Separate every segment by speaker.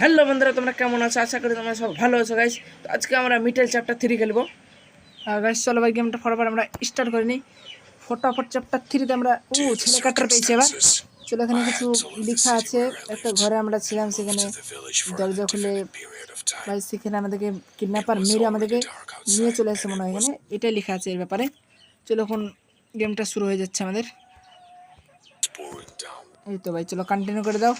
Speaker 1: Hello বন্ধুরা তোমরা কেমন আছো? আশা করি তোমরা সব ভালো আছো গাইস তো আজকে আমরা মিটেল চ্যাপ্টার থ্রি খেলব। আর গাইস চলো ভাই গেমটা ফটাফট আমরা স্টার্ট করে নিই। ফটাফট চ্যাপ্টার থ্রিতে আমরা ও ছেলে কাটার পেয়েছি এবার। চলো এখানে কিছু লেখা আছে। একটা ঘরে আমরা ছিলাম সেখানে দরজা খুলে ভাই সেখানে আমাদেরকে কিডন্যাপার মেরে আমাদেরকে নিয়ে চলে আসছে মনে হয় এখানে। এটাই লেখা আছে এর ব্যাপারে। চলো এখন গেমটা শুরু হয়ে যাচ্ছে আমাদের। এই তো ভাই চলো কন্টিনিউ করে দাও।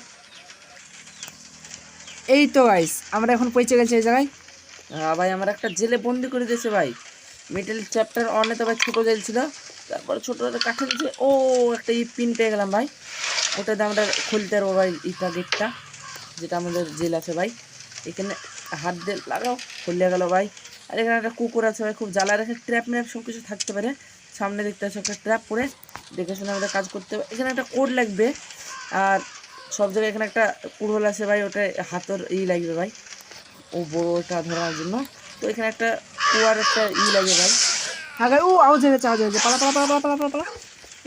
Speaker 1: এই তো গাইস আমরা এখন পৌঁছে গেছি এই জায়গায়।
Speaker 2: ভাই, আমার একটা জেলে বন্দি করে দিয়েছে ভাই। মিডল চ্যাপ্টার অনে তো ভাই ছোটো জেল ছিল। তারপরে ছোটো কাঠে দিয়েছে। ও, একটা ই পিন পেয়ে গেলাম ভাই। ওটাতে আমরা খুলতে পারব ভাই ইটা গেটটা যেটা আমাদের জেল আছে ভাই। এখানে হাত দিয়ে লাগাও, খুলে গেল ভাই। আর এখানে একটা কুকুর আছে ভাই, খুব জ্বালা রেখে ট্র্যাপ ম্যাপ সব কিছু থাকতে পারে। সামনে দেখতে আছে একটা ট্র্যাপ করে দেখে শুনে আমাদের কাজ করতে হবে। এখানে একটা কোড লাগবে। আর সব জায়গায় এখানে একটা কুড়োল আছে ভাই ওটা হাতের ই লাগবে ভাই। ও বড়টা ধরার জন্য। তো এখানে একটা কুয়ার একটা ই লাগে ভাই।
Speaker 1: আগে ও আওয়াজ হয়ে গেছে আওয়াজ হয়ে গেছে। পালা পালা পালা পালা পালা পালা। পালা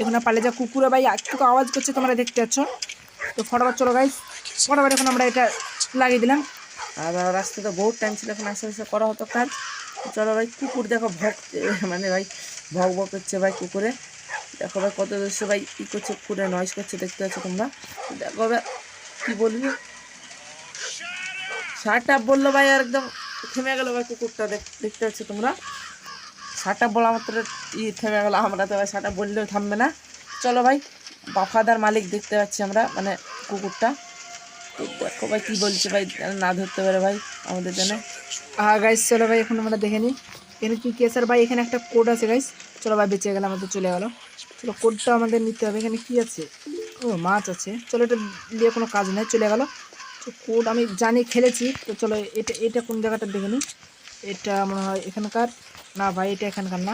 Speaker 1: এখন পালে যা কুকুরে ভাই একটু আওয়াজ করছে তোমরা দেখতে পাচ্ছ। তো ফটাফট চলো গাইস ফটাফট এখন আমরা এটা লাগিয়ে দিলাম।
Speaker 2: আর রাস্তাতে বহুত টাইম ছিল এখন আস্তে আস্তে করা হতো কাজ। চলো ভাই কুকুর দেখো ভক মানে ভাই ভক ভক করছে ভাই কুকুরে। দেখো ভাই কত দৃশ্য ভাই ই করছে কুকুরে নয়েজ করছে, দেখতে পাচ্ছ তোমরা? দেখো ভাই কী বলবি? শার্ট বলল ভাই, আর একদম থেমে গেলো ভাই কুকুরটা দেখতে পাচ্ছ তোমরা? শার্ট বলা মাত্র ই থেমে গেলো, আমরা তো ভাই শার্ট বললেও থামবে না। চলো ভাই, বাফাদার মালিক দেখতে পাচ্ছি আমরা মানে কুকুরটা। দেখো ভাই কী বলছে ভাই, না ধরতে পারে ভাই আমাদের জন্য।
Speaker 1: গাইস চলো ভাই, এখন আমরা দেখে নিই। এখানে কী কি আর ভাই, এখানে একটা কোড আছে গাইস চলো ভাই, বেঁচে গেলে আমাদের চলে গেলো। চলো কোডটা আমাদের নিতে হবে। এখানে কি আছে? ও, মাছ আছে। চলো এটা দিয়ে কোনো কাজ নেই, চলে গেলো। তো কোড আমি জানি, খেলেছি। তো চলো এটা এটা কোন জায়গাটা দেখে নিই। এটা মনে হয় এখানকার। না ভাই, এটা এখানকার না।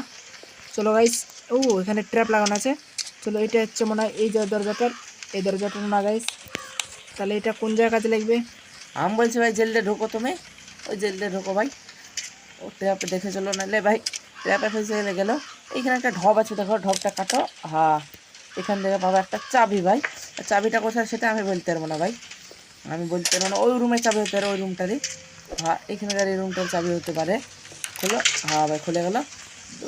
Speaker 1: চলো গাইস ও, এখানে ট্র্যাপ লাগানো আছে। চলো এটা হচ্ছে মনে হয় এই দরজাটার এই দরজাটার না গাইস তাহলে এটা কোন জায়গায় কাজে লাগবে?
Speaker 2: আম বলছি ভাই, জেলটা ঢোকো তুমি। ওই জেলটা ঢোকো ভাই। ও ট্র্যাপে দেখে চলো, নাহলে ভাই ট্র্যাপে ফেসে গেলে গেলো। এইখানে একটা ঢপ আছে, দেখো ঢপটা কাটো। হ্যাঁ এখান থেকে পাবো একটা চাবি, ভাই। চাবিটা কোথায় সেটা আমি বলতে পারব না, ভাই। আমি বলতে পারব না, ওই রুমের চাবি হতে পারে, ওই রুমটারই হ্যাঁ এখানকার এই রুমটার চাবি হতে পারে। খুলো। হ্যাঁ ভাই, খুলে গেলো।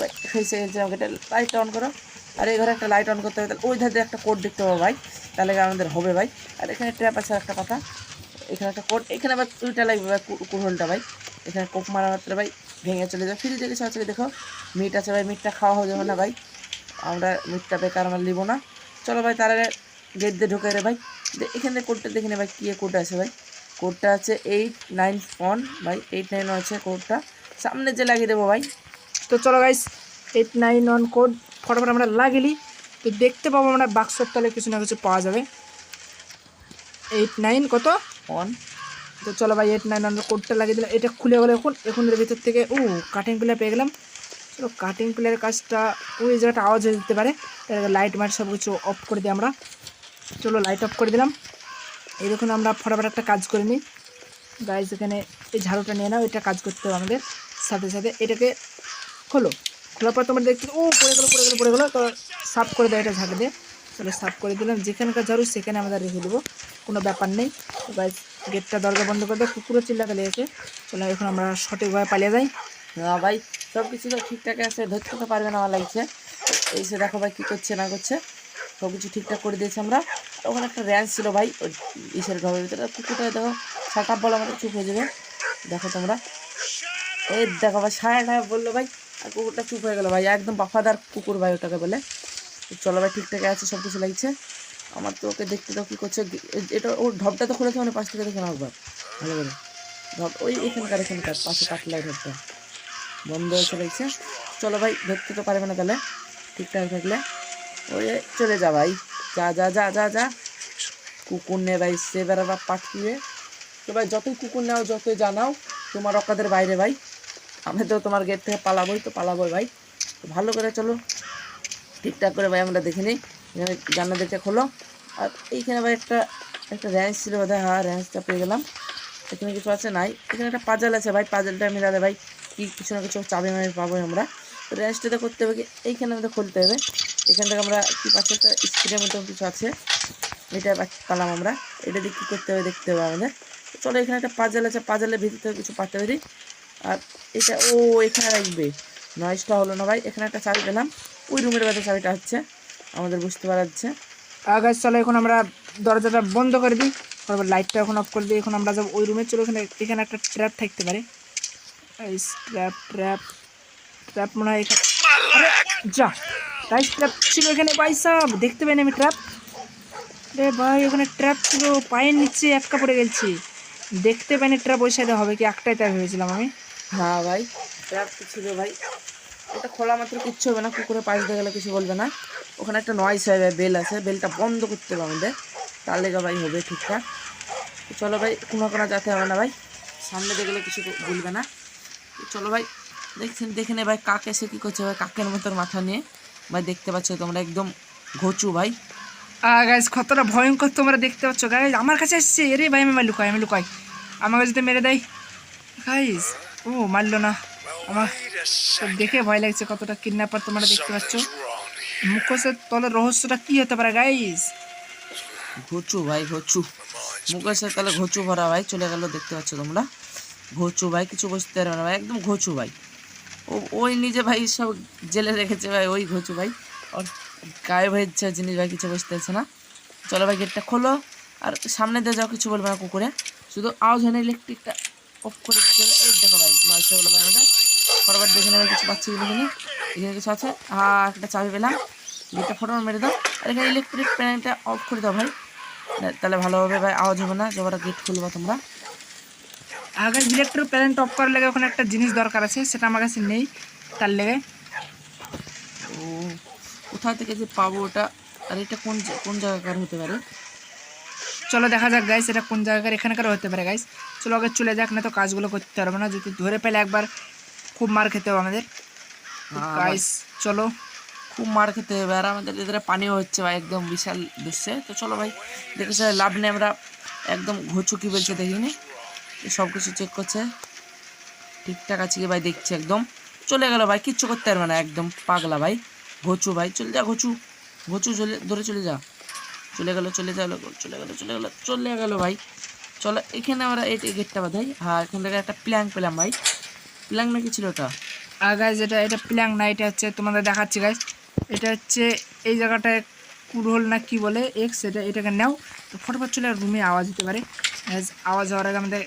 Speaker 2: ফেসে গেছে আমাকে এটা লাইট অন করো। আর এই ঘরে একটা লাইট অন করতে হবে, তাহলে ওই ধারে একটা কোড দেখতে পাবো ভাই। তাহলে আমাদের হবে, ভাই। আর এখানে ট্র্যাপ আছে একটা কথা এখানে একটা কোড এখানে আবার উইটা লাগবে ভাই কু- কুড়োলটা ভাই। এখানে কোপ মারা মাত্র, ভাই। ভেঙে চলে যাবে ফ্রিজে কিছু আছে দেখো মিট আছে ভাই মিটটা খাওয়া হয়ে যাবে না ভাই। আমরা মিটটা বেকার আমরা নিবো না। চলো ভাই তার গেট দিয়ে ঢুকে রে ভাই। এখানে কোডটা দেখে নে ভাই, কী কোড আছে ভাই। কোডটা আছে এইট নাইন ওয়ান ভাই এইট নাইন আছে কোডটা সামনে যে লাগিয়ে দেবো ভাই।
Speaker 1: তো চলো guys eight nine one code ফটাফট আমরা লাগিয়ে তো দেখতে পাবো আমরা বাক্সর তলে কিছু না কিছু পাওয়া যাবে। এইট নাইন কত?
Speaker 2: ওয়ান
Speaker 1: তো চলো ভাই এইট নাইন আমরা কোডটা লাগিয়ে দিলাম। এটা খুলে গেলো এখন। এখন এর ভিতর থেকে, ও কাটিং প্লেয়ার পেয়ে গেলাম। চলো কাটিং প্লেয়ারের কাজটা ওই জায়গাটা আওয়াজ হয়ে যেতে পারে। লাইট মাইট সব কিছু অফ করে দিই আমরা। চলো লাইট অফ করে দিলাম। এই দেখুন, আমরা ফটাফট একটা কাজ করে নিই। গাইজ এখানে এই ঝাড়ুটা নিয়ে নাও, এটা কাজ করতে হবে আমাদের। সাথে সাথে এটাকে খোলো। খোলার পর তোমার দেখতে, ও, পড়ে গেলো পড়ে গেলো পড়ে গেলো। তো সাফ করে দেয় এটা ঝাঁকে দিয়ে। তাহলে সাফ করে দিলাম। যেখানকার ঝাড়ু, সেখানে আমাদের রেখে দেবো। কোনো ব্যাপার নেই। গাইজ গেটটা দরজা বন্ধ করে দেয় কুকুরও চিল্লাতে লেগেছে চলো এখন আমরা সঠিকভাবে পালিয়ে যাই।
Speaker 2: না ভাই সব কিছু তো ঠিকঠাক আছে। ধরতে তো পারবে না আমার লাগছে। এই সে দেখো ভাই কী করছে, না করছে। সব কিছু ঠিকঠাক করে দিয়েছি আমরা। ওখানে একটা র্যাঞ্চ ছিল ভাই, ওই ইসের ঘরের ভিতরে। কুকুরটা দেখো সাটা বলে আমাদের চুপ হয়ে যাবে। দেখো তোমরা। এই দেখো ভাই সাড়ে নয় বলল ভাই, আর কুকুরটা চুপ হয়ে গেলো ভাই। একদম বাফাদার কুকুর ভাই ওটাকে বলে। চলো ভাই, ঠিকঠাক আছে, সব কিছু লাগছে। আমার তো ওকে দেখতে দাও কী করছে। এটা ওর ঢপটা তো খুলেছে মানে পাশ থেকে দেখে নাও ভালো করে। ঢপ, ওই এখানকার এখানকার, পাশে কাটলাই ঢপটা। বন্ধ হয়ে চলেছে চলো ভাই, ধরতে তো পারবে না তাহলে। ঠিকঠাক থাকলে। ওই চলে যা ভাই। যা যা যা যা যা। কুকুর নে ভাই, সে বেড়াবা পাঠিয়ে। তো ভাই, যতই কুকুর নাও, যতই জানাও, তোমার অকাদের বাইরে ভাই। আমি তো তোমার গেট থেকে পালাবোই, তো পালাবোই ভাই। ভালো করে চলো। ঠিকঠাক করে ভাই আমরা দেখে নিই। এখানে জান্না দেখে খোলো। আর এইখানে ভাই একটা একটা র্যাঞ্চ ছিল বোধ হয় হ্যাঁ র্যাঞ্চটা পেয়ে গেলাম। এখানে কিছু আছে? নাই। এখানে একটা পাজাল আছে ভাই। পাজালটা মিলালে ভাই কি কিছু না কিছু চাবি মাবি পাবো আমরা। তো র্যাঞ্চটাতে করতে হবে কি? এইখানে আমাদের খুলতে হবে। এখান থেকে আমরা কি পাচ্ছে? একটা স্ক্রিনের মতো কিছু আছে। এটা পালাম আমরা। এটা দিয়ে কী করতে হবে দেখতে হবে আমাদের। চলো এখানে একটা পাজাল আছে। পাজালের ভিতর কিছু পাতে পারি। আর এটা, ও, এখানে রাখবে। নয়েজটা হলো না ভাই। এখানে একটা চাবি পেলাম। ওই রুমের ভেতরে চাবিটা হচ্ছে আমাদের বুঝতে পারা যাচ্ছে
Speaker 1: আগাজ চলো এখন আমরা দরজাটা বন্ধ করে দিই তারপর লাইটটা এখন অফ করে দিই এখন আমরা যাব ওই রুমে। চলো এখানে এখানে একটা ট্র্যাপ থাকতে পারে। ট্র্যাপ ট্র্যাপ ট্র্যাপ মনে হয় এখানে যা গাইস ট্র্যাপ ছিল এখানে ভাই সাহেব দেখতে পাইনি আমি ট্র্যাপ রে ভাই ওখানে ট্র্যাপ ছিল পায়ের নিচে একটা পড়ে গেছি। দেখতে পাইনি ট্র্যাপ ওই সাইডে হবে কি একটাই তাই ভেবেছিলাম আমি।
Speaker 2: হ্যাঁ ভাই ট্র্যাপ ছিল ভাই। ওটা খোলা মাত্র কিচ্ছু হবে না কুকুরে পাশ দিয়ে গেলে কিছু বলবে না। ওখানে একটা নয়েস হবে বেল আছে বেলটা বন্ধ করতে হবে আমাদের। তার লেগে ভাই হবে ঠিকঠাক। চলো ভাই কোনো কোনো যাতে হবে না ভাই, সামনে দেখলে কিছু বলবে না। চলো ভাই, দেখছেন, দেখে নে ভাই, কাক এসে কী করছে ভাই, কাকের মতন মাথা নিয়ে। ভাই, দেখতে পাচ্ছ তোমরা একদম ঘচু ভাই।
Speaker 1: আর গাইজ কতটা ভয়ঙ্কর তোমরা দেখতে পাচ্ছ। গাইজ আমার কাছে এসছে। এরে ভাই, আমি লুকাই আমি লুকাই। আমাকে যদি মেরে দেয়। গাইজ ও, মারলো না। আমার দেখে ভয় লাগছে কতটা কিডন্যাপার তোমরা দেখতে পাচ্ছ। মুখোশের তলের রহস্যটা কি হতে পারে গাইজ
Speaker 2: ঘচু ভাই ঘচু। মুখের তলে ঘচু ভরা ভাই চলে গেল দেখতে পাচ্ছ তোমরা? ঘচু ভাই কিছু বুঝতে পারবে না ভাই একদম ঘচু ভাই। ও ওই নিজে ভাই সব জেলে রেখেছে ভাই ওই ঘচু ভাই। আর গায়ে ভাই ইচ্ছা জিনিস ভাই কিছু বুঝতে পারছে না। চলো ভাই গেটটা খোলো। আর সামনে দিয়ে যাও কিছু বলবে না কুকুরে। শুধু আওয়াজ হয় না ইলেকট্রিকটা অফ করে দিতে হবে। এই দেখো ভাই হলো ভাই আমাদের। ফরওয়ার্ড দেখে নেবেন, কিছু পাচ্ছি কি দেখে এখানে কিছু আছে। হ্যাঁ একটা চাবি পেলাম। গেটটা ফটো মেরে দাও। আর এখানে ইলেকট্রিক প্যানেলটা অফ করে দাও ভাই। তাহলে ভালো হবে ভাই, আওয়াজ হবে না। যখন গেট খুলবা তোমরা।
Speaker 1: আগে ইলেকট্রিক প্যারেন্ট অফ করার লেগে ওখানে একটা জিনিস দরকার আছে, সেটা আমার কাছে নেই তার লেগে।
Speaker 2: ও কোথা থেকে যে পাবো ওটা? আর এটা কোন কোন জায়গাকার হতে পারে?
Speaker 1: চলো দেখা যাক গাইস এটা কোন জায়গার এখানকার হতে পারে গাইস চলো আগে চলে যাক, না তো কাজগুলো করতে পারব না। যদি ধরে পেলে একবার খুব মার খেতে হবে আমাদের। গাইস চলো
Speaker 2: খুব মার খেতে হবে। আর আমাদের এদের পানিও হচ্ছে ভাই একদম বিশাল দিচ্ছে তো চলো ভাই দেখে লাভ নেই আমরা। একদম ঘুচু কি বলছে দেখিনি? সব কিছু চেক করছে। ঠিকঠাক আছে কি ভাই দেখছি একদম। চলে গেল ভাই কিচ্ছু করতে পারবে না একদম পাগলা ভাই। ঘুচু ভাই চলে যা ঘুচু। ঘুচু চলে ধরে চলে যা। চলে গেল চলে গেল চলে গেল চলে গেল চলে গেল ভাই। চলো এখানে আমরা এই এই গেটটা বাঁধাই। হ্যাঁ এখান থেকে একটা প্ল্যাং পেলাম ভাই। প্ল্যাং নাকি ছিল ওটা?
Speaker 1: আর গাইজ এটা এটা প্ল্যাং না, এটা হচ্ছে তোমাদের দেখাচ্ছি গাইজ এটা হচ্ছে, এই জায়গাটায় কুরহোল না কি বলে? এক্স এটা, এটাকে নাও। তো ফটোফট চলে রুমে আওয়াজ দিতে পারে। আওয়াজ হওয়ার আগে আমাদের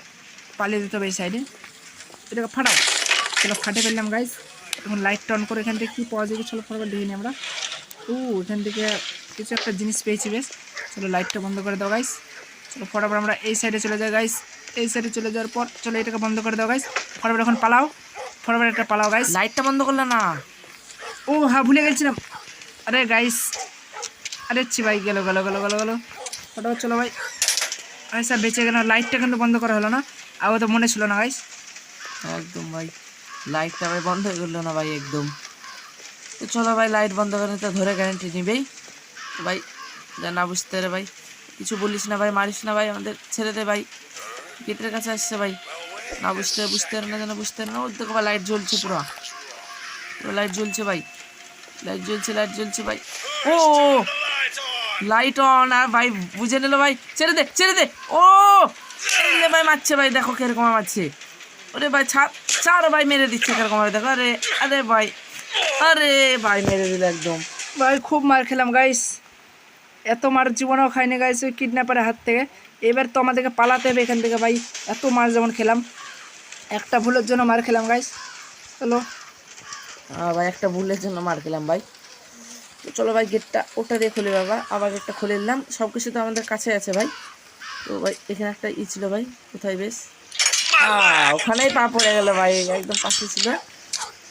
Speaker 1: পালিয়ে দিতে হবে এই সাইডে এটাকে ফাটাও। চলো, ফাটে ফেললাম গাইজ এখন লাইটটা অন করে এখান থেকে কী পাওয়া যায় চলো ফটোফট দেখে নিই আমরা। ও এখান থেকে কিছু একটা জিনিস পেয়েছি বেশ চলো লাইটটা বন্ধ করে দাও গাইস চলো, ফটোফট আমরা এই সাইডে চলে যাই গাইজ এই সাইডে চলে যাওয়ার পর চলো এটাকে বন্ধ করে দাও গাইস ফটোফট এখন পালাও। ফটোফট একটা পালাও গাইস
Speaker 2: লাইটটা বন্ধ করলে না।
Speaker 1: ও হ্যাঁ ভুলে গেছিলাম। আরে গাইস আরে ছি ভাই গেলো গেলো গেলো গেলো গেলো। ফটোফট চলো ভাই। আরে স্যার বেঁচে গেল। লাইটটা কিন্তু বন্ধ করা হলো না। আগে তো মনে ছিল না গাইস
Speaker 2: একদম ভাই। লাইটটা ভাই বন্ধ হয়ে গেলো না ভাই একদম। তো চলো ভাই লাইট বন্ধ করে তো ধরে গ্যারেন্টি নিবেই। ভাই যা না বুঝতে পারে ভাই। কিছু বলিস না ভাই মারিস না ভাই আমাদের ছেড়ে দে ভাই। গেটের কাছে আসছে ভাই। না বুঝতে বুঝতে না যেন, বুঝতে না। ওর দেখো লাইট জ্বলছে পুরো। পুরো লাইট জ্বলছে ভাই। লাইট জ্বলছে লাইট জ্বলছে ভাই। ও! লাইট অন আর ভাই বুঝে নিল ভাই। ছেড়ে দে ছেড়ে দে। ও! লে ভাই মারছে ভাই। দেখো কীরকম মারছে। ওরে ভাই, ছাড় ছাড় ভাই, মেরে দিচ্ছে কীরকম দেখো, আরে আরে ভাই আরে ভাই, মেরে দিল একদম।
Speaker 1: ভাই, খুব মার খেলাম গাইস এত মার জীবনেও খাইনি গাইস ওই কিডন্যাপারের হাত থেকে। এবার তো আমাদেরকে পালাতে হবে এখান থেকে ভাই। এত মার যেমন খেলাম একটা ভুলের জন্য মার খেলাম গাইস চলো।
Speaker 2: আহ, ভাই একটা ভুলের জন্য মার খেলাম ভাই। তো চলো ভাই গেটটা ওটা দিয়ে খুলে বাবা। আবার গেটটা খুলে নিলাম। সব কিছু তো আমাদের কাছে আছে ভাই। তো ভাই এখানে একটা ই ছিল ভাই। কোথায় বেশ? ওখানেই পা পড়ে গেল ভাই। একদম পাশে ছিল।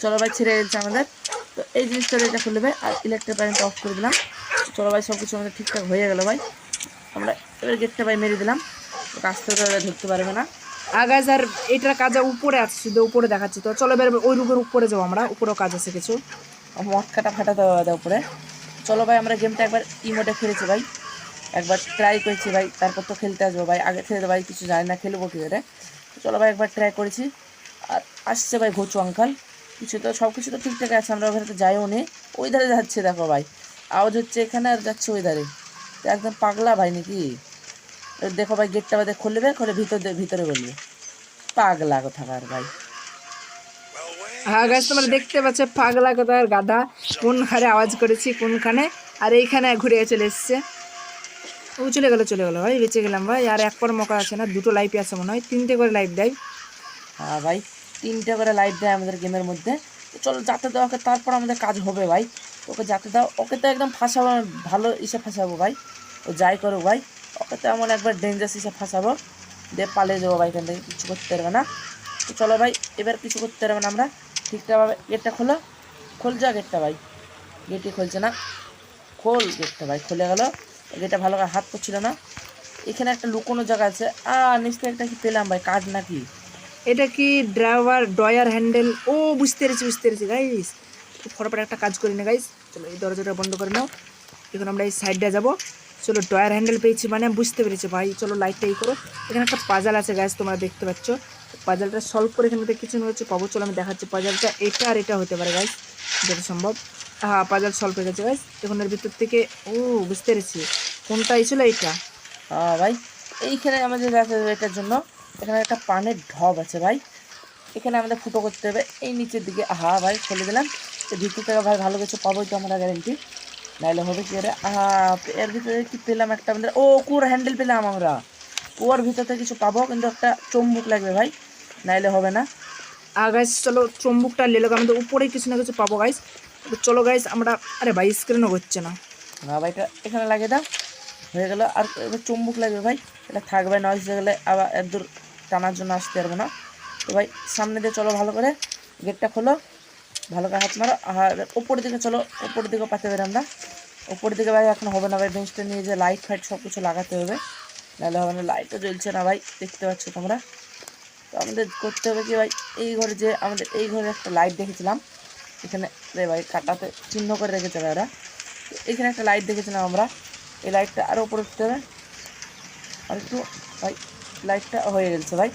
Speaker 2: চলো ভাই ছেড়ে গেছে আমাদের। তো এই জিনিসটা এটা খুলে ভাই। আর ইলেকট্রিক কারেন্টটা অফ করে দিলাম। চলো ভাই সব কিছু আমাদের ঠিকঠাক হয়ে গেল ভাই। আমরা এবার গেটটা ভাই মেরে দিলাম। থেকে ওরা ধরতে পারবে না।
Speaker 1: আগাজ আর এটার কাজ উপরে আছে, শুধু উপরে দেখাচ্ছি তো। চলো এবার ওই রুমের উপরে যাব আমরা, উপরেও কাজ আছে কিছু।
Speaker 2: মটকাটা ফাটাতে হবে ওদের উপরে। চলো ভাই, আমরা গেমটা একবার ইমোটে খেলেছি ভাই। একবার ট্রাই করেছি ভাই, তারপর তো খেলতে আসব ভাই। আগে তো ভাই কিছু জানি না, খেলব কী করে। চলো ভাই, একবার ট্রাই করেছি। আর আসছে ভাই ঘুচু আঙ্কাল কিছু তো, সব কিছু তো ঠিকঠাক আছে, আমরা ওখানে তো যাইও নি। ওই ধারে যাচ্ছে, দেখো ভাই। আওয়াজ হচ্ছে এখানে আর যাচ্ছে ওই ধারে। একদম পাগলা ভাই নাকি? দেখো ভাই গেটটা বাদে খুলবে খুলে ভিতর ভিতরে বলবে। পাগলা কোথাকার ভাই।
Speaker 1: হ্যাঁ গাছ তোমরা দেখতে পাচ্ছ পাগলা কোথার গাধা কোন হারে আওয়াজ করেছি কোনখানে আর এইখানে ঘুরে চলে এসছে। ও চলে গেলো চলে গেলো ভাই বেঁচে গেলাম ভাই আর এক পর মকা আছে না দুটো লাইফই আছে মনে হয় তিনটে করে লাইফ দেয়।
Speaker 2: হ্যাঁ ভাই তিনটে করে লাইট দেয় আমাদের গেমের মধ্যে। তো চলো যাতে দাও ওকে তারপর আমাদের কাজ হবে ভাই। ওকে যাতে দাও ওকে তো একদম ফাঁসাবো ভালো ইসে ফাঁসাবো ভাই। ও যাই করো ভাই। ওকে তো এমন একবার ডেঞ্জারাস ইসে ফাঁসাবো, দিয়ে পালিয়ে যাব ভাই এখান থেকে, কিছু করতে পারবে না। তো চলো ভাই, এবার কিছু করতে পারবে না আমরা। ঠিকঠাকভাবে গেটটা খোলো। খোল যা গেটটা ভাই। গেটই খুলছে না। খোল গেটটা ভাই, খুলে গেল। গেটটা ভালো করে হাত করছিল না। এখানে একটা লুকোনো জায়গা আছে। আ নিশ্চয়ই একটা কি পেলাম ভাই, কাজ নাকি?
Speaker 1: এটা কি ড্রাইভার ডয়ার হ্যান্ডেল? ও, বুঝতে পেরেছি বুঝতে পেরেছি গাইস ফটাফট একটা কাজ করি না গাইস চলো, এই দরজাটা বন্ধ করে নাও। এখন আমরা এই সাইডটা যাব। চলো ডয়ার হ্যান্ডেল পেয়েছি মানে বুঝতে পেরেছি, ভাই, চলো লাইটটা এই করো। এখানে একটা পাজাল আছে গাইস তোমরা দেখতে পাচ্ছ। পাজালটা সলভ করে এখানে কিছু হচ্ছে পাবো। চলো আমি দেখাচ্ছি পাজালটা এটা আর এটা হতে পারে গাইস যত সম্ভব। হ্যাঁ পাজাল সলভ হয়ে গেছে গাইস এখন এর ভিতর থেকে, ও, বুঝতে পেরেছি। কোনটা ছিল এইটা?
Speaker 2: হ্যাঁ ভাই, এইখানে আমাদের এটার জন্য। এখানে একটা পানের ঢব আছে, ভাই। এখানে আমাদের ফুটো করতে হবে। এই নিচের দিকে হা ভাই, ফেলে দিলাম। তো ভিতর থেকে ভাই, ভালো কিছু পাবোই তো আমরা গ্যারেন্টি নাইলে হবে কি রে আহা এর ভিতরে কি পেলাম একটা আমাদের? ও কুয়ার হ্যান্ডেল পেলাম আমরা। কুয়ার ভিতরে কিছু পাবো কিন্তু একটা চম্বুক লাগবে ভাই নাইলে হবে না।
Speaker 1: আর গাইস চলো চম্বুকটা লেলো আমাদের উপরে কিছু না কিছু পাবো গাইস তো চলো গাইস আমরা আরে ভাই স্ক্রিনও হচ্ছে না।
Speaker 2: না ভাই এটা এখানে লাগিয়ে দাও। হয়ে গেল আর চুম্বুক লাগবে ভাই। এটা থাকবে নয় হয়ে গেলে আবার এত দূর টানার জন্য আসতে পারব না। তো ভাই সামনে দিয়ে চলো ভালো করে। গেটটা খোলো। ভালো করে হাত মারো। আর ওপরের দিকে চলো ওপরের দিকে পাতে পারি আমরা। ওপরের দিকে ভাই এখন হবে না ভাই বেঞ্চটা নিয়ে যে লাইট ফাইট সব কিছু লাগাতে হবে। নাহলে হবে না লাইটও জ্বলছে না ভাই, দেখতে পাচ্ছ তোমরা। তো আমাদের করতে হবে কি ভাই, এই ঘরে যে আমাদের এই ঘরে একটা লাইট দেখেছিলাম। এখানে রে ভাই, কাটাতে চিহ্ন করে রেখেছে ভাই ওরা। তো এখানে একটা লাইট দেখেছিলাম আমরা। এই লাইটটা আরও উপরে উঠতে হবে। আর একটু, ভাই লাইটটা হয়ে গেছে ভাই।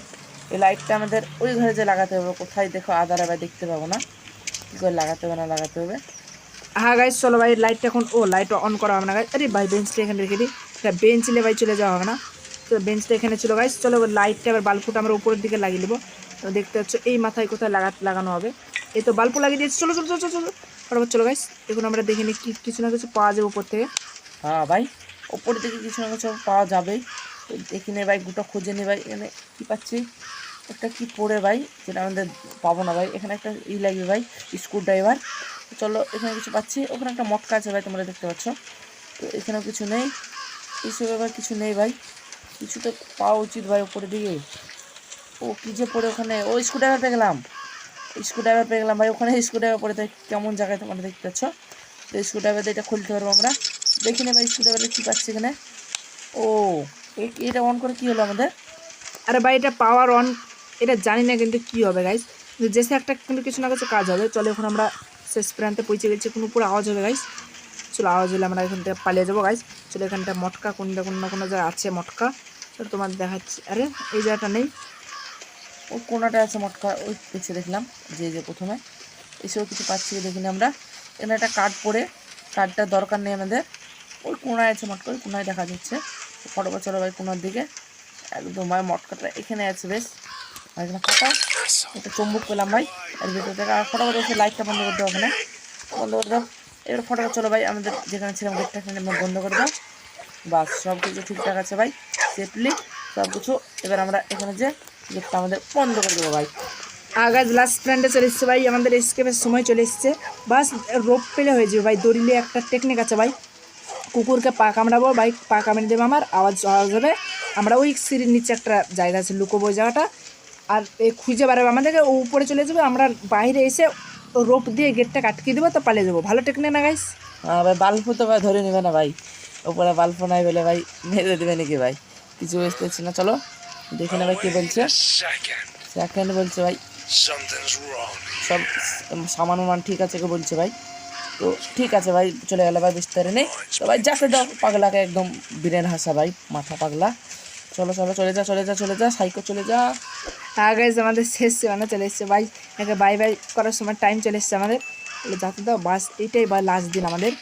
Speaker 2: এই লাইটটা আমাদের ওই ঘরে যে লাগাতে হবে, কোথায় দেখো আধারে ভাই দেখতে পাবো না। কী করে লাগাতে হবে না লাগাতে হবে?
Speaker 1: হ্যাঁ গাইস চলো ভাই লাইটটা এখন ও লাইট অন করা হবে না গাইস আরে ভাই বেঞ্চটা এখানে রেখে দিই। এটা বেঞ্চ নিলে ভাই চলে যাওয়া হবে না। তো বেঞ্চটা এখানে ছিল গাইস চলো এবার লাইটটা এবার বাল্বটা আমরা উপরের দিকে লাগিয়ে দেবো তো দেখতে পাচ্ছ এই মাথায় কোথায় লাগা লাগানো হবে। এই তো বাল্বও লাগিয়ে দিয়েছি। চলো চলো চলো চলো চলো। চলো গাইস এখন আমরা দেখে নিই কি কিছু না কিছু পাওয়া যাবে উপর থেকে।
Speaker 2: হ্যাঁ ভাই ওপর থেকে কিছু না কিছু পাওয়া যাবেই। তো দেখি নে ভাই গোটা খুঁজে নি ভাই এখানে কী পাচ্ছি? একটা কি পড়ে ভাই? যেটা আমাদের পাবো না ভাই। এখানে একটা ই লাগবে ভাই স্ক্রু ড্রাইভার চলো, এখানে কিছু পাচ্ছি। ওখানে একটা মটকা আছে ভাই, তোমরা দেখতে পাচ্ছ। তো এখানেও কিছু নেই। এইসব আবার কিছু নেই ভাই। কিছু তো পাওয়া উচিত ভাই উপরের দিকে ও, কী যে পড়ে ওখানে। ও স্ক্রু ড্রাইভার পেয়ে গেলাম। স্ক্রু ড্রাইভার পেয়ে গেলাম ভাই। ওখানে স্ক্রু ড্রাইভার থাকে, কেমন জায়গায় তোমরা দেখতে পাচ্ছ। তো স্ক্রু ড্রাইভার এটা খুলতে পারব আমরা। দেখি না ভাই স্ক্রু ড্রাইভারে কী পাচ্ছি এখানে। ও এটা অন করে কী হলো আমাদের?
Speaker 1: আরে ভাই, এটা পাওয়ার অন এটা জানি না কিন্তু কি হবে গাইস যেসে একটা কিন্তু কিছু না কিছু কাজ হবে, চলো এখন আমরা শেষ প্রান্তে পৌঁছে গেছি, কোনো উপরে আওয়াজ হবে গাইস চলো আওয়াজ হলে আমরা এখান থেকে পালিয়ে যাব গাইস চলো এখানটা মটকা, কোনটা কোনো না কোনো জায়গায় আছে মটকা। চলো তোমার দেখাচ্ছি। আরে, এই জায়গাটা নেই।
Speaker 2: ওই কোনাটা আছে মটকা, ওই পেছে দেখলাম, যে যে প্রথমে। এসেও কিছু পাচ্ছি দেখিনি আমরা। এখানে একটা কার্ড পরে কার্ডটার দরকার নেই আমাদের। ওই কোনায় আছে মটকা, ওই কোনায় দেখা যাচ্ছে। ফটো চলো ভাই কোনার দিকে। একদম ভাই মটকাটা এখানে আছে, বেশ। আর এখানে ফাঁকা। একটা চম্বুক পেলাম ভাই। ভিতর থেকে আর ফটোফট এসে লাইটটা বন্ধ করে দাও ওখানে। বন্ধ করে দাও। এবার ফটোটা চলো ভাই, আমাদের যেখানে ছিলাম গেটটা আমরা বন্ধ করে দাও। বাস সব কিছু ঠিকঠাক আছে ভাই। সেফলি সব কিছু এবার আমরা এখানে যে গেটটা আমাদের বন্ধ করে দেবো ভাই।
Speaker 1: আগাজ লাস্ট প্ল্যান্টে চলে এসছে ভাই। আমাদের এসকেপের সময় চলে এসছে। বাস রোপ পেলে হয়ে যাবে ভাই। দড়িলে একটা টেকনিক আছে ভাই। কুকুরকে পা কামড়াবো, ভাই। পা কামড়ে দেবো আমার, আওয়াজ আওয়াজ হবে। আমরা ওই সিঁড়ির নিচে একটা জায়গা আছে, লুকোবো ওই জায়গাটা। আর খুঁজে বেড়াবে আমাদেরকে উপরে চলে যাবে, আমরা বাইরে এসে রোপ দিয়ে গেটটা আটকে দেবো, তো পালিয়ে যাব। ভালো টেকনিক না গাইস
Speaker 2: হ্যাঁ ভাই বাল্বও তো ভাই ধরে নেবে না, ভাই। ওপরে বাল্ব নাই বলে, ভাই, মেরে দেবে নাকি, ভাই? কিছু বুঝতে না, চলো। দেখে না ভাই কে বলছে। সেকেন্ড বলছে, ভাই. সব সামান মান ঠিক আছে বলছে, ভাই? তো ঠিক আছে, ভাই, চলে গেল, ভাই বিস্তারে নেই তো ভাই যাকে দাও পাগলাকে একদম বীরেন হাসা, ভাই, মাথা পাগলা। চলো চলো, চলে যা চলে যা চলে যা সাইকেল চলে যা।
Speaker 1: হ্যাঁ গাইজ আমাদের শেষ সীমানা চলে এসছে। একে বাই বাই করার সময় টাইম চলে এসছে আমাদের। যাতে দাও, বাস এইটাই বা লাস্ট দিন আমাদের।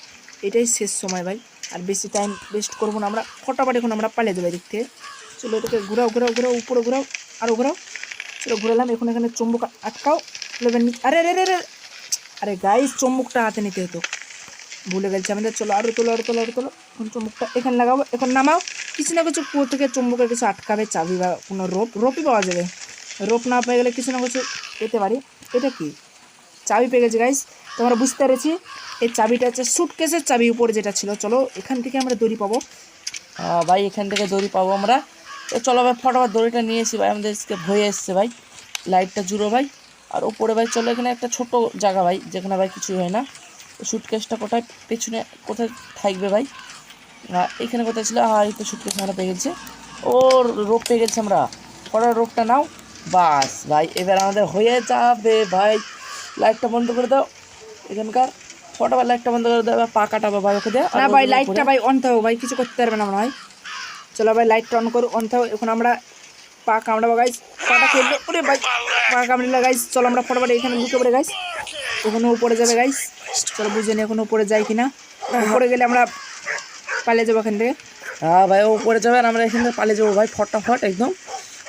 Speaker 1: এটাই শেষ সময় ভাই। আর বেশি টাইম ওয়েস্ট করব না আমরা। ফটাফট এখন আমরা পালিয়ে দেবো এদিক থেকে। চলো এটাকে ঘুরাও ঘুরাও ঘুরাও, উপরে ঘুরাও আরও ঘুরাও। চলো ঘুরালাম, এখন এখানে চুম্বক আটকাও। আরে রে রে রে আরে গাইস চুম্বকটা হাতে নিতে হতো। ভুলে গেছে আমাদের। চলো আরও তোলো আরও তোলো আরও তোলো। এখন চুম্বকটা এখানে লাগাবো, এখন নামাও। কিছু না কিছু কুয়ো থেকে চুম্বকের কিছু আটকাবে, চাবি বা কোনো রোপ রোপই পাওয়া যাবে। রোপ না পেয়ে গেলে কিছু না কিছু পেতে পারি। এটা কি? চাবি পেয়ে গেছে গাইস তোমরা বুঝতে পেরেছি। এই চাবিটা হচ্ছে সুটকেসের চাবি উপরে যেটা ছিল। চলো, এখান থেকে আমরা দড়ি পাবো।
Speaker 2: ভাই, এখান থেকে দড়ি পাবো আমরা। চলো ভাই, ফটাফট দড়িটা নিয়ে এসি, ভাই। আমাদের আজকে ভয়ে এসছে, ভাই। লাইটটা জুড়ো, ভাই। আর ওপরে ভাই, চলো এখানে একটা ছোট জায়গা, ভাই, যেখানে, ভাই, কিছুই হয় না। সুটকেসটা কোথায়? পেছনে, কোথায় থাকবে, ভাই? এখানে কোথায় ছিল? হ্যাঁ এই তো সুটকেস আমরা পেয়ে গেছে। ওর রোপ পেয়ে গেছে আমরা। পরের রোপটা নাও। বাস ভাই এবার আমাদের হয়ে যাবে ভাই। লাইটটা বন্ধ করে দাও এখানকার। ফটাফট লাইটটা বন্ধ করে দাও এবার পা কাটাবো ভাই ওকে দিয়ে।
Speaker 1: না ভাই লাইটটা ভাই অন থাকো ভাই কিছু করতে পারবে না মনে হয়। চলো ভাই লাইটটা অন করো অন থাকো। এখন আমরা পা কামড়াবো গাইস পাটা খেলব। ওরে ভাই পা কামড়িলে গাইস চলো আমরা ফটাফট এখানে ঢুকে পড়ে গাইস ওখানে উপরে যাবে গাইস চলো বুঝে নি এখন উপরে যাই কিনা। উপরে গেলে আমরা পালিয়ে যাব এখান থেকে।
Speaker 2: হ্যাঁ ভাই ও উপরে যাবে আর আমরা এখান থেকে পালিয়ে যাব ভাই ফটাফট একদম।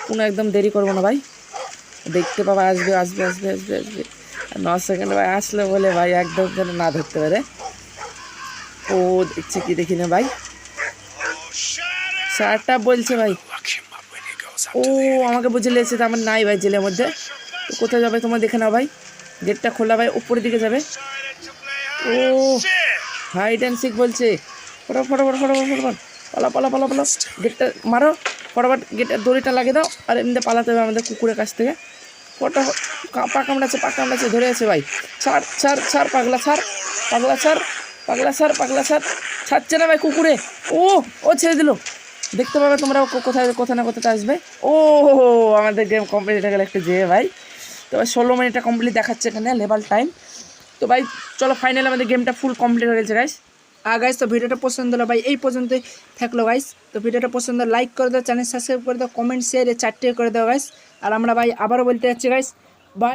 Speaker 2: কোনো একদম দেরি করব না ভাই। দেখতে পাবা, আসবে আসবে আসবে আসবে আসবে। ন সেকেন্ড ভাই আসলে বলে ভাই একদম যেন না ধরতে পারে। ও দেখছে কি দেখি না ভাই। স্যারটা বলছে ভাই। ও আমাকে বুঝে লেগেছে তো আমার নাই ভাই জেলের মধ্যে। তো কোথায় যাবে তোমার দেখে নাও ভাই। গেটটা খোলা ভাই, উপরের দিকে যাবে। ও হাইড অ্যান্ড সিক বলছে। Photo photo photo photo photo photo পালা পালা পালা পালা। গেটটা মারো। ফটাফট গেটের দড়িটা লাগিয়ে দাও, আর এমনিতে পালাতে হবে আমাদের কুকুরের কাছ থেকে। ফটো পা কামড়াচ্ছে পা কামড়াচ্ছে, ধরে আছে ভাই। ছাড় ছাড় ছাড়, পাগলা ছাড় পাগলা ছাড় পাগলা ছাড় পাগলা ছাড়। ছাড়ছে না ভাই কুকুরে। ও ও ছেড়ে দিল। দেখতে পাবে তোমরা কোথায় কোথায় না কোথায় আসবে। ও, আমাদের গেম কমপ্লিট হয়ে গেল একটু যেয়ে ভাই। তো ভাই, ষোলো মিনিটটা কমপ্লিট দেখাচ্ছে এখানে লেভেল টাইম তো ভাই, চলো ফাইনাল আমাদের গেমটা ফুল কমপ্লিট হয়ে গেছে গাইস
Speaker 1: গাইস তো ভিডিওটা পছন্দ হলো ভাই, এই পর্যন্তই থাকল গাইস তো ভিডিওটা পছন্দ লাইক করে দাও চ্যানেল সাবস্ক্রাইব করে দাও কমেন্ট শেয়ারে চারটে করে দাও গাইস আর আমরা ভাই আবারও বলতে যাচ্ছি গাইস